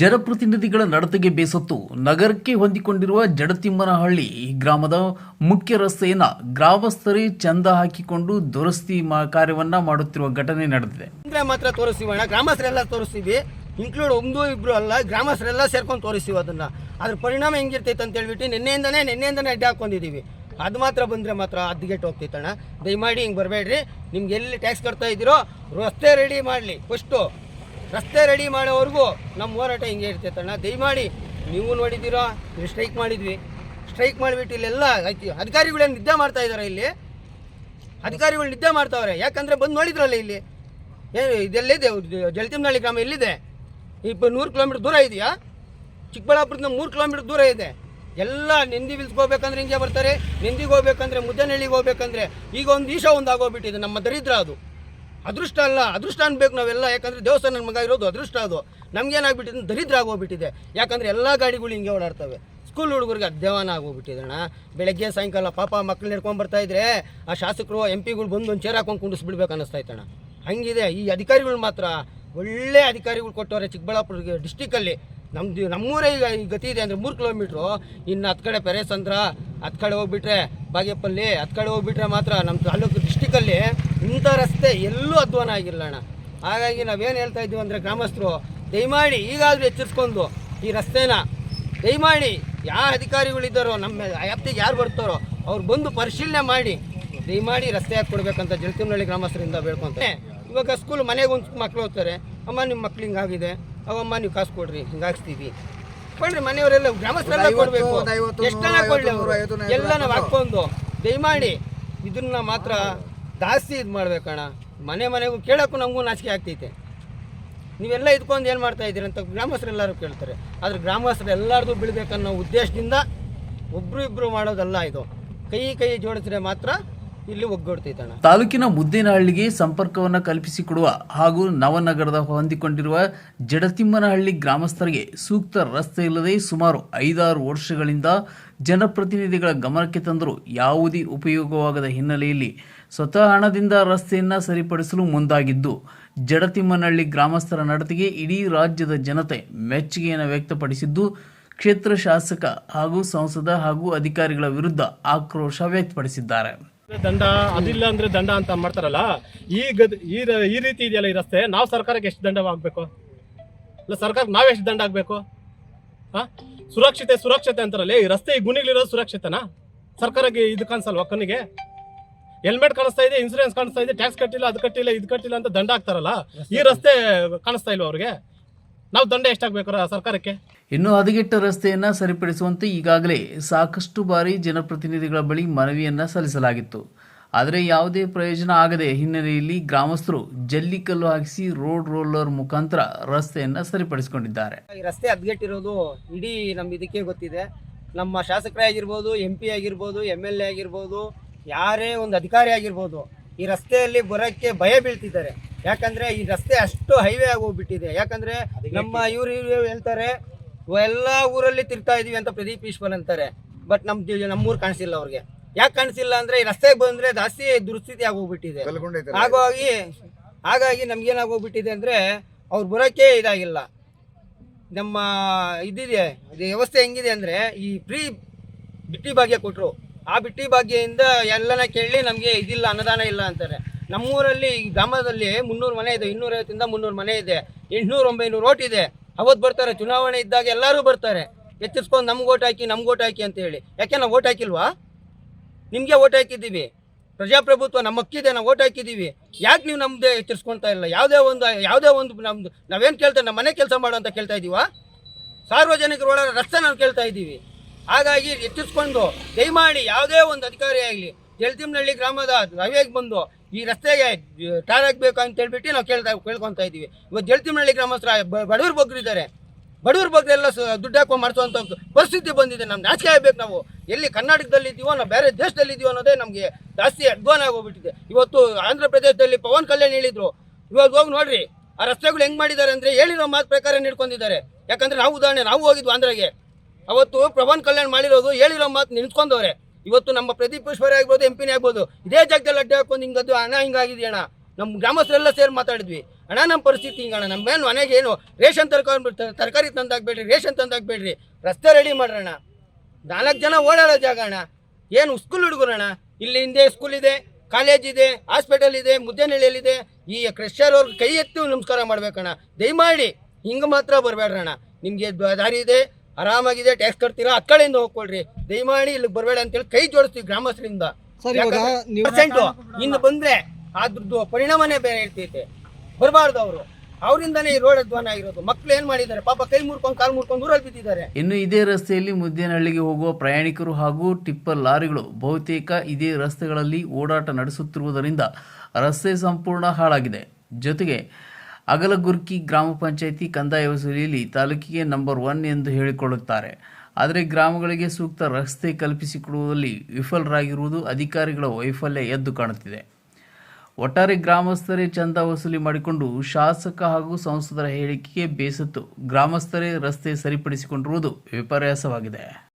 ಜನಪ್ರತಿನಿಧಿಗಳ ನಡತೆಗೆ ಬೇಸತ್ತು ನಗರಕ್ಕೆ ಹೊಂದಿಕೊಂಡಿರುವ ಜಡತಿಮ್ಮನಹಳ್ಳಿ ಗ್ರಾಮದ ಮುಖ್ಯ ರಸ್ತೆಯನ್ನ ಗ್ರಾಮಸ್ಥರೇ ಚಂದ ಹಾಕಿಕೊಂಡು ದುರಸ್ತಿ ಕಾರ್ಯವನ್ನ ಮಾಡುತ್ತಿರುವ ಘಟನೆ ನಡೆದಿದೆ. ಮಾತ್ರ ತೋರಿಸ್ತೀವಿ ಅಣ್ಣ. ಗ್ರಾಮಸ್ಥರೆಲ್ಲ ತೋರಿಸ್ತೀವಿ. ಇನ್ಕ್ಲೂಡ್ ಒಂದು ಇಬ್ರು ಅಲ್ಲ, ಗ್ರಾಮಸ್ಥರೆಲ್ಲ ಸೇರ್ಕೊಂಡು ತೋರಿಸ್ತೀವಿ ಅದನ್ನ. ಅದ್ರ ಪರಿಣಾಮ ಹೆಂಗಿರ್ತೈತೆ ಅಂತ ಹೇಳ್ಬಿಟ್ಟು ನಿನ್ನೆಯಿಂದನೇ ನಿನ್ನೆಯಿಂದನೇ ಅಡ್ಡ ಹಾಕೊಂಡಿದ್ದೀವಿ ಅದು ಮಾತ್ರ ಬಂದರೆ ಮಾತ್ರ ಅದ್ಗೆಟ್ ಹೋಗ್ತೈತಣ್ಣ ದಯಮಾಡಿ ಹಿಂಗೆ ಬರಬೇಡ್ರಿ. ನಿಮ್ಗೆ ಎಲ್ಲಿ ಟ್ಯಾಕ್ಸ್ ಕಟ್ತಾ ಇದ್ದೀರೋ ರಸ್ತೆ ರೆಡಿ ಮಾಡಲಿ. ಫಸ್ಟು ರಸ್ತೆ ರೆಡಿ ಮಾಡೋವರೆಗೂ ನಮ್ಮ ಹೋರಾಟ ಹಿಂಗೆ ಇರ್ತೈತಣ್ಣ ದಯಮಾಡಿ ನೀವು ನೋಡಿದ್ದೀರಾ ನೀವು ಸ್ಟ್ರೈಕ್ ಮಾಡಿದ್ವಿ. ಸ್ಟ್ರೈಕ್ ಮಾಡಿಬಿಟ್ಟು ಇಲ್ಲೆಲ್ಲ ಐತಿ ಅಧಿಕಾರಿಗಳೇನು ನಿದ್ದೆ ಮಾಡ್ತಾ ಇದ್ದಾರೆ ಇಲ್ಲಿ? ಅಧಿಕಾರಿಗಳು ನಿದ್ದೆ ಮಾಡ್ತಾವ್ರೆ. ಯಾಕಂದರೆ ಬಂದು ನೋಡಿದ್ರಲ್ಲ ಇಲ್ಲಿ? ಏನು ಇದೆಲ್ಲಿದೆ ಜಲತಿಮ್ನಳ್ಳಿ ಗ್ರಾಮ ಎಲ್ಲಿದೆ? ಇಪ್ಪ ನೂರು ಕಿಲೋಮೀಟ್ರ್ ದೂರ ಇದೆಯಾ? ಚಿಕ್ಕಬಳ್ಳಾಪುರದಿಂದ ಮೂರು ಕಿಲೋಮೀಟ್ರ್ ದೂರ ಇದೆ. ಎಲ್ಲ ನೆಂದಿ ಬಿಲ್ಸ್ಕೋಬೇಕಂದ್ರೆ ಹಿಂಗೆ ಬರ್ತಾರೆ, ನೆಂದಿಗೆ ಹೋಗ್ಬೇಕಂದ್ರೆ ಮುದ್ದನಹಳ್ಳಿಗೆ ಹೋಗ್ಬೇಕಂದ್ರೆ ಈಗ ಒಂದು ಈಶ ಒಂದು ಆಗೋಗ್ಬಿಟ್ಟಿದೆ. ನಮ್ಮ ದರಿದ್ರ ಅದು. ಅದೃಷ್ಟ ಅಲ್ಲ, ಅದೃಷ್ಟ ಅನ್ಬೇಕು ನಾವೆಲ್ಲ. ಯಾಕಂದ್ರೆ ದೇವಸ್ಥಾನ ಮಗ ಇರೋದು ಅದೃಷ್ಟ ಅದು. ನಮ್ಗೇನಾಗ್ಬಿಟ್ಟಿದೆ ದರಿದ್ರ ಆಗೋಗ್ಬಿಟ್ಟಿದೆ. ಯಾಕಂದ್ರೆ ಎಲ್ಲ ಗಾಡಿಗಳು ಹಿಂಗೆ ಓಡಾಡ್ತವೆ. ಸ್ಕೂಲ್ ಹುಡುಗರಿಗೆ ಅಧ್ಯಯನ ಆಗೋಗ್ಬಿಟ್ಟಿದೆ ಅಣ್ಣ. ಬೆಳಗ್ಗೆ, ಸಾಯಂಕಾಲ ಪಾಪ ಮಕ್ಳು ನಡ್ಕೊಂಡ್ ಬರ್ತಾ ಇದ್ರೆ ಆ ಶಾಸಕರು ಎಂ ಪಿಗಳು ಬಂದು ಒಂದು ಚೇರ್ ಹಾಕೊಂಡು ಕುಂಡಿಸ್ಬಿಡ್ಬೇಕು ಅನ್ನಿಸ್ತಾ ಇತ್ತಣ್ಣ ಹಂಗಿದೆ. ಈ ಅಧಿಕಾರಿಗಳು ಮಾತ್ರ ಒಳ್ಳೆ ಅಧಿಕಾರಿಗಳು ಕೊಟ್ಟವ್ರೆ ಚಿಕ್ಕಬಳ್ಳಾಪುರ ಡಿಸ್ಟಿಕಲ್ಲಿ ನಮ್ದು, ನಮ್ಮೂರೇ ಈಗ ಈ ಗತಿ ಇದೆ ಅಂದರೆ ಮೂರು ಕಿಲೋಮೀಟ್ರು ಇನ್ನು ಹತ್ತು ಕಡೆ ಪೆರೇಸಂದ್ರ, ಹತ್ತು ಕಡೆ ಹೋಗ್ಬಿಟ್ರೆ ಬಾಗೇಪಲ್ಲಿ, ಹತ್ತು ಕಡೆ ಹೋಗ್ಬಿಟ್ರೆ ಮಾತ್ರ ನಮ್ಮ ತಾಲೂಕು ಡಿಸ್ಟಿಕಲ್ಲಿ ಇಂಥ ರಸ್ತೆ ಎಲ್ಲೂ ಅಧ್ವಾನ ಆಗಿಲ್ಲ ಅಣ್ಣ. ಹಾಗಾಗಿ ನಾವೇನು ಹೇಳ್ತಾ ಇದ್ದೀವಿ ಅಂದರೆ ಗ್ರಾಮಸ್ಥರು ದಯಮಾಡಿ ಈಗಾದರೂ ಎಚ್ಚರಿಸ್ಕೊಂಡು ಈ ರಸ್ತೆನ ದಯಮಾಡಿ ಯಾವ ಅಧಿಕಾರಿಗಳಿದ್ದಾರೋ ನಮ್ಮ ವ್ಯಾಪ್ತಿಗೆ ಯಾರು ಬರ್ತಾರೋ ಅವ್ರು ಬಂದು ಪರಿಶೀಲನೆ ಮಾಡಿ ದಯಮಾಡಿ ರಸ್ತೆ ಹಾಕಿ ಕೊಡ್ಬೇಕಂತ ಜಲತಿಮನಹಳ್ಳಿ ಗ್ರಾಮಸ್ಥರಿಂದ ಬೇಡ್ಕೊಂತಾರೆ ಇವಾಗ ಸ್ಕೂಲ್ ಮನೆಗೆ ಒಂದು ಮಕ್ಳು ಹೋಗ್ತಾರೆ ಅಮ್ಮ ನಿಮ್ಮ ಮಕ್ಳು ಹಿಂಗಾಗಿದೆ. ಅವಮ್ಮ ನೀವು ಕಾಸು ಕೊಡ್ರಿ ಹಿಂಗಾಗಿಸ್ತೀವಿ. ಕೊಡ್ರಿ ಮನೆಯವರೆಲ್ಲ ಗ್ರಾಮಸ್ಥರೆಲ್ಲ ಕೊಡಬೇಕು. ಎಷ್ಟನ ಕೊಡಲಿ ಅವರು? ಎಲ್ಲ ನಾವು ಹಾಕ್ಕೊಂಡು ದಯಮಾಡಿ ಇದನ್ನ ಮಾತ್ರ ಜಾಸ್ತಿ ಇದು ಮಾಡ್ಬೇಕಣ್ಣ. ಮನೆ ಮನೆಗೂ ಕೇಳೋಕ್ಕೂ ನಮಗೂ ನಾಚಿಕೆ ಆಗ್ತೈತೆ. ನೀವೆಲ್ಲ ಇದ್ಕೊಂಡು ಏನು ಮಾಡ್ತಾ ಇದ್ದೀರಿ ಅಂತ ಗ್ರಾಮಸ್ಥರೆಲ್ಲರೂ ಕೇಳ್ತಾರೆ. ಆದರೆ ಗ್ರಾಮಸ್ಥರು ಎಲ್ಲರದು ಬೀಳ್ಬೇಕನ್ನೋ ಉದ್ದೇಶದಿಂದ ಒಬ್ಬರು ಇಬ್ಬರು ಮಾಡೋದಲ್ಲ ಇದು. ಕೈ ಕೈ ಜೋಡಿಸಿದ್ರೆ ಮಾತ್ರ ಇಲ್ಲಿ ಒಗ್ಗೂಡ್ತೈತಣ್ಣ ತಾಲೂಕಿನ ಮುದ್ದೇನಹಳ್ಳಿಗೆ ಸಂಪರ್ಕವನ್ನ ಕಲ್ಪಿಸಿಕೊಡುವ ಹಾಗೂ ನವನಗರದ ಹೊಂದಿಕೊಂಡಿರುವ ಜಡತಿಮ್ಮನಹಳ್ಳಿ ಗ್ರಾಮಸ್ಥರಿಗೆ ಸೂಕ್ತ ರಸ್ತೆ ಇಲ್ಲದೆ ಸುಮಾರು ಐದಾರು ವರ್ಷಗಳಿಂದ ಜನಪ್ರತಿನಿಧಿಗಳ ಗಮನಕ್ಕೆ ತಂದರೂ ಯಾವುದೇ ಉಪಯೋಗವಾಗದ ಹಿನ್ನೆಲೆಯಲ್ಲಿ ಸ್ವತಃ ಹಣದಿಂದ ರಸ್ತೆಯನ್ನ ಸರಿಪಡಿಸಲು ಮುಂದಾಗಿದ್ದು, ಜಡತಿಮ್ಮನಹಳ್ಳಿ ಗ್ರಾಮಸ್ಥರ ನಡತೆಗೆ ಇಡೀ ರಾಜ್ಯದ ಜನತೆ ಮೆಚ್ಚುಗೆಯನ್ನು ವ್ಯಕ್ತಪಡಿಸಿದ್ದು, ಕ್ಷೇತ್ರ ಶಾಸಕ ಹಾಗೂ ಸಂಸದ ಹಾಗೂ ಅಧಿಕಾರಿಗಳ ವಿರುದ್ಧ ಆಕ್ರೋಶ ವ್ಯಕ್ತಪಡಿಸಿದ್ದಾರೆ. ದಂಡ, ಅದಿಲ್ಲ ಅಂದ್ರೆ ದಂಡ ಅಂತ ಮಾಡ್ತಾರಲ್ಲ, ಈ ಗದ್, ಈ ರೀತಿ ಇದೆಯಲ್ಲ ಈ ರಸ್ತೆ? ನಾವು ಸರ್ಕಾರಕ್ಕೆ ಎಷ್ಟು ದಂಡ ಆಗ್ಬೇಕು? ಇಲ್ಲ, ಸರ್ಕಾರಕ್ಕೆ ನಾವ್ ಎಷ್ಟು ದಂಡ ಆಗ್ಬೇಕು? ಹಾ? ಸುರಕ್ಷತೆ ಸುರಕ್ಷತೆ ಅಂತಾರಲ್ಲ ಈ ರಸ್ತೆ, ಈ ಗುಣಿಗಳಿರೋದು ಸುರಕ್ಷತೆನಾ? ಸರ್ಕಾರಕ್ಕೆ ಇದು ಕಾಣಿಸಲ್ವಾ ಕಣ್ಣಿಗೆ? ಹೆಲ್ಮೆಟ್ ಕಾಣಿಸ್ತಾ ಇದೆ ಇನ್ಸೂರೆನ್ಸ್ ಕಾಣಿಸ್ತಾ ಇದೆ ಟ್ಯಾಕ್ಸ್ ಕಟ್ಟಿಲ್ಲ, ಅದು ಕಟ್ಟಿಲ್ಲ, ಇದು ಕಟ್ಟಿಲ್ಲ ಅಂತ ದಂಡ ಹಾಕ್ತಾರಲ್ಲ, ಈ ರಸ್ತೆ ಕಾಣಿಸ್ತಾ ಇಲ್ವಾ ಅವ್ರಿಗೆ? ನಾವು ದಂಡ ಎಷ್ಟಾಗ್ಬೇಕು ಸರ್ಕಾರಕ್ಕೆ? ಇನ್ನು ಹದಗೆಟ್ಟ ರಸ್ತೆಯನ್ನ ಸರಿಪಡಿಸುವಂತೆ ಈಗಾಗಲೇ ಸಾಕಷ್ಟು ಬಾರಿ ಜನಪ್ರತಿನಿಧಿಗಳ ಬಳಿ ಮನವಿಯನ್ನ ಸಲ್ಲಿಸಲಾಗಿತ್ತು. ಆದರೆ ಯಾವುದೇ ಪ್ರಯೋಜನ ಆಗದೆ ಹಿನ್ನೆಲೆಯಲ್ಲಿ ಗ್ರಾಮಸ್ಥರು ಜಲ್ಲಿಕಲ್ಲು ಹಾಕಿಸಿ ರೋಡ್ ರೋಲರ್ ಮುಖಾಂತರ ರಸ್ತೆಯನ್ನ ಸರಿಪಡಿಸಿಕೊಂಡಿದ್ದಾರೆ. ಈ ರಸ್ತೆ ಹದ್ಗೆಟ್ಟಿರೋದು ಇಡೀ ನಮ್ಮ ಇದಕ್ಕೆ ಗೊತ್ತಿದೆ. ನಮ್ಮ ಶಾಸಕರೇ ಆಗಿರ್ಬೋದು ಎಂ ಪಿ ಆಗಿರ್ಬೋದು ಎಂ ಎಲ್ ಎ ಆಗಿರ್ಬೋದು ಯಾರೇ ಒಂದು ಅಧಿಕಾರಿ ಆಗಿರ್ಬೋದು ಈ ರಸ್ತೆಯಲ್ಲಿ ಬರೋಕ್ಕೆ ಭಯ ಬೀಳ್ತಿದ್ದಾರೆ. ಯಾಕಂದರೆ ಈ ರಸ್ತೆ ಅಷ್ಟು ಹೈವೇ ಆಗೋಗ್ಬಿಟ್ಟಿದೆ ಯಾಕಂದರೆ ನಮ್ಮ ಇವರು ಇವರು ಹೇಳ್ತಾರೆ ಎಲ್ಲ ಊರಲ್ಲಿ ತಿರ್ತಾ ಇದೀವಿ ಅಂತ ಪ್ರದೀಪ್ ಈಶ್ವರ್ ಅಂತಾರೆ. ಬಟ್ ನಮ್ ನಮ್ಮೂರು ಕಾಣಿಸಿಲ್ಲ ಅವ್ರಿಗೆ. ಯಾಕೆ ಕಾಣಿಸಿಲ್ಲ ಅಂದ್ರೆ ಈ ರಸ್ತೆಗೆ ಬಂದ್ರೆ ಜಾಸ್ತಿ ದುರ್ಸ್ಥಿತಿ ಆಗೋಗ್ಬಿಟ್ಟಿದೆ. ಹಾಗಾಗಿ ಹಾಗಾಗಿ ನಮ್ಗೇನಾಗೋಗ್ಬಿಟ್ಟಿದೆ ಅಂದ್ರೆ ಅವ್ರು ಬರೋಕ್ಕೆ ಇದಾಗಿಲ್ಲ. ನಮ್ಮ ಇದಿದೆ ವ್ಯವಸ್ಥೆ ಹೆಂಗಿದೆ ಅಂದರೆ ಈ ಫ್ರೀ ಬಿಟ್ಟಿ ಭಾಗ್ಯ ಕೊಟ್ಟರು ಆ ಬಿಟ್ಟಿ ಭಾಗ್ಯದಿಂದ ಎಲ್ಲನ ಕೇಳಿ ನಮಗೆ ಇದಿಲ್ಲ ಅನುದಾನ ಇಲ್ಲ ಅಂತಾರೆ. ನಮ್ಮೂರಲ್ಲಿ ಈ ಗ್ರಾಮದಲ್ಲಿ ಮುನ್ನೂರು ಮನೆ ಇದೆ ಇನ್ನೂರೈವತ್ತಿಂದ ಮುನ್ನೂರು ಮನೆ ಇದೆ. ಎಂಟುನೂರು ಒಂಬೈನೂರು ಓಟ್ ಇದೆ. ಅವತ್ತು ಬರ್ತಾರೆ, ಚುನಾವಣೆ ಇದ್ದಾಗ ಎಲ್ಲರೂ ಬರ್ತಾರೆ. ಎಚ್ಚರಿಸ್ಕೊಂಡು ನಮ್ಗೆ ಓಟ್ ಹಾಕಿ, ನಮ್ಗೆ ಓಟ್ ಹಾಕಿ ಅಂತ ಹೇಳಿ. ಯಾಕೆ ನಾವು ಓಟ್ ಹಾಕಿಲ್ವಾ? ನಿಮಗೆ ಓಟ್ ಹಾಕಿದ್ದೀವಿ. ಪ್ರಜಾಪ್ರಭುತ್ವ ನಮ್ಮ ಹಕ್ಕಿದೆ, ನಾವು ಓಟ್ ಹಾಕಿದ್ದೀವಿ. ಯಾಕೆ ನೀವು ನಮ್ಮದೇ ಎಚ್ಚರಿಸ್ಕೊಳ್ತಾ ಇಲ್ಲ? ಯಾವುದೇ ಒಂದು ಯಾವುದೇ ಒಂದು ನಮ್ದು, ನಾವೇನು ಕೇಳ್ತೇವೆ ನಮ್ಮ ಮನೆ ಕೆಲಸ ಮಾಡು ಅಂತ ಕೇಳ್ತಾ ಇದ್ದೀವಾ ಸಾರ್ವಜನಿಕರೊಳಗೆ ರಸ್ತೆ ನಾವು ಕೇಳ್ತಾ ಇದ್ದೀವಿ ಹಾಗಾಗಿ ಎಚ್ಚರಿಸ್ಕೊಂಡು, ದಯಮಾಡಿ ಯಾವುದೇ ಒಂದು ಅಧಿಕಾರಿ ಆಗಲಿ ಜಲತಿಮ್ನಹಳ್ಳಿ ಗ್ರಾಮದ ರವಿಯಾಗಿ ಬಂದು ಈ ರಸ್ತೆಗೆ ಟಾರ್ ಹಾಕ್ಬೇಕು ಅಂತ ಹೇಳ್ಬಿಟ್ಟು ನಾವು ಕೇಳ್ತಾ, ಕೇಳ್ಕೊತಾ ಇದ್ದೀವಿ. ಇವತ್ತು ಗೆಳ್ತಿಮ್ನಹಳ್ಳಿ ಗ್ರಾಮಸ್ಥರ ಬಡವರು ಇದ್ದಾರೆ ಬಡವ್ರ ಬಗ್ಗೆ ಎಲ್ಲ ದುಡ್ಡು ಹಾಕೊಂಡು ಮಾಡಿಸುವಂಥ ಪರಿಸ್ಥಿತಿ ಬಂದಿದೆ. ನಮ್ಮ ನಾಚಿಕೆ ಆಗ್ಬೇಕು ನಾವು. ಎಲ್ಲಿ ಕರ್ನಾಟಕದಲ್ಲಿ ನಾವು ಬೇರೆ ದೇಶದಲ್ಲಿ ಇದೀವೋ ಅನ್ನೋದೇ ನಮಗೆ ಜಾಸ್ತಿ ಅಡ್ವಾನ್ ಆಗೋಗ್ಬಿಟ್ಟಿದೆ. ಇವತ್ತು ಆಂಧ್ರ ಪ್ರದೇಶದಲ್ಲಿ ಪವನ್ ಕಲ್ಯಾಣ್ ಹೇಳಿದ್ರು. ಇವಾಗ ಹೋಗಿ ನೋಡ್ರಿ, ಆ ರಸ್ತೆಗಳು ಹೆಂಗ್ ಮಾಡಿದ್ದಾರೆ ಅಂದ್ರೆ ಹೇಳಿರೋ ಮಾತು ಪ್ರಕಾರ ನಿಡ್ಕೊಂಡಿದ್ದಾರೆ. ಯಾಕಂದ್ರೆ ನಾವು ಉದಾಹರಣೆ, ನಾವು ಹೋಗಿದ್ವು ಆಂಧ್ರಗೆ. ಅವತ್ತು ಪವನ್ ಕಲ್ಯಾಣ್ ಮಾಡಿರೋದು ಹೇಳಿರೋ ಮಾತು ನಿಲ್ಸ್ಕೊಂಡವ್ರೆ ಇವತ್ತು ನಮ್ಮ ಪ್ರದೀಪ್ ಈಶ್ವರ ಆಗ್ಬೋದು ಎಂ ಪಿನೇ ಆಗ್ಬೋದು, ಇದೇ ಜಾಗದಲ್ಲಿ ಅಡ್ಡ ಹಾಕೊಂಡು ಹಿಂಗದ್ದು ಹಣ ಹಿಂಗಾಗಿದೆ ಅಣ್ಣ? ನಮ್ಮ ಗ್ರಾಮಸ್ಥರೆಲ್ಲ ಸೇರಿ ಮಾತಾಡಿದ್ವಿ. ಅಣ್ಣ ನಮ್ಮ ಪರಿಸ್ಥಿತಿ ಹಿಂಗಣ್ಣ ನಮ್ಮೇನು ಮನೆಗೆ ಏನು ರೇಷನ್ ತರ್ಕೊಂಡು ತರಕಾರಿ ತಂದಾಕ್ಬೇಡ್ರಿ, ರೇಷನ್ ತಂದಾಕ್ಬೇಡ್ರಿ, ರಸ್ತೆ ರೆಡಿ ಮಾಡ್ರಣ್ಣ. ನಾಲ್ಕು ಜನ ಓಡಾಡೋ ಜಾಗ ಅಣ್ಣ. ಏನು ಸ್ಕೂಲ್ ಹುಡುಗರಣ್ಣ ಇಲ್ಲಿ ಹಿಂದೆ ಸ್ಕೂಲ್ ಇದೆ ಕಾಲೇಜ್ ಇದೆ ಹಾಸ್ಪಿಟಲ್ ಇದೆ, ಮುದ್ದೇನಹಳ್ಳಿಯಲ್ಲಿದೆ. ಈ ಕ್ರೆಷರ್ ಅವ್ರಿಗೆ ಕೈ ಎತ್ತು ನಮಸ್ಕಾರ ಮಾಡ್ಬೇಕಣ್ಣ. ದಯಮಾಡಿ ಹಿಂಗೆ ಮಾತ್ರ ಬರಬೇಡ್ರಣ್ಣ. ನಿಮಗೆ ದಾರಿ ಇದೆ ಆರಾಮಾಗಿದೆ ಟ್ಯಾಕ್ಸ್ ಕಟ್ತೀರಾ? ಆ ಕಡೆಯಿಂದ ಹೋಗ್ಕೊಳ್ರಿ. ದಯಮಾಡಿ ಇಲ್ಲಿಗೆ ಬರಬೇಡ ಅಂತೇಳಿ ಕೈ ಜೋಡಿಸ್ತೀವಿ ಗ್ರಾಮಸ್ಥರಿಂದ. ಸರ್ ಇವಾಗ ನೀವು ಪರ್ಸೆಂಟು ಇನ್ನು ಬಂದ್ರೆ ಅದ್ರದ್ದು ಪರಿಣಾಮನೇ ಬೇರೆ ಇರ್ತೈತೆ. ಬರಬಾರ್ದು ಅವರು. ಅವರಿಂದನೇ ಈ ರೋಡ್ ಅಧ್ವಾನ ಆಗಿರೋದು. ಮಕ್ಳು ಏನ್ ಮಾಡಿದ್ದಾರೆ? ಪಾಪ ಕೈ ಮುರ್ಕೊಂಡು ಕಾಲು ಮುರ್ಕೊಂಡು ಊರಲ್ಲಿ ಬಿದ್ದಿದ್ದಾರೆ. ಇನ್ನು ಇದೇ ರಸ್ತೆಯಲ್ಲಿ ಮುದ್ದೇನಹಳ್ಳಿಗೆ ಹೋಗುವ ಪ್ರಯಾಣಿಕರು ಹಾಗೂ ಟಿಪ್ಪರ್ ಲಾರಿಗಳು ಬಹುತೇಕ ಇದೇ ರಸ್ತೆಗಳಲ್ಲಿ ಓಡಾಟ ನಡೆಸುತ್ತಿರುವುದರಿಂದ ರಸ್ತೆ ಸಂಪೂರ್ಣ ಹಾಳಾಗಿದೆ. ಜೊತೆಗೆ ಅಗಲಗುರ್ಕಿ ಗ್ರಾಮ ಪಂಚಾಯಿತಿ ಕಂದಾಯ ವಸೂಲಿಯಲ್ಲಿ ತಾಲೂಕಿಗೆ ನಂಬರ್ ಒನ್ ಎಂದು ಹೇಳಿಕೊಳ್ಳುತ್ತಾರೆ. ಆದರೆ ಗ್ರಾಮಗಳಿಗೆ ಸೂಕ್ತ ರಸ್ತೆ ಕಲ್ಪಿಸಿಕೊಡುವಲ್ಲಿ ವಿಫಲರಾಗಿರುವುದು ಅಧಿಕಾರಿಗಳ ವೈಫಲ್ಯ ಎದ್ದು ಕಾಣುತ್ತಿದೆ. ಒಟ್ಟಾರೆ ಗ್ರಾಮಸ್ಥರೇ ಚಂದ ವಸೂಲಿ ಮಾಡಿಕೊಂಡು ಶಾಸಕ ಹಾಗೂ ಸಂಸದರ ಹೇಳಿಕೆಗೆ ಬೇಸತ್ತು ಗ್ರಾಮಸ್ಥರೇ ರಸ್ತೆ ಸರಿಪಡಿಸಿಕೊಂಡಿರುವುದು ವಿಪರ್ಯಾಸವಾಗಿದೆ.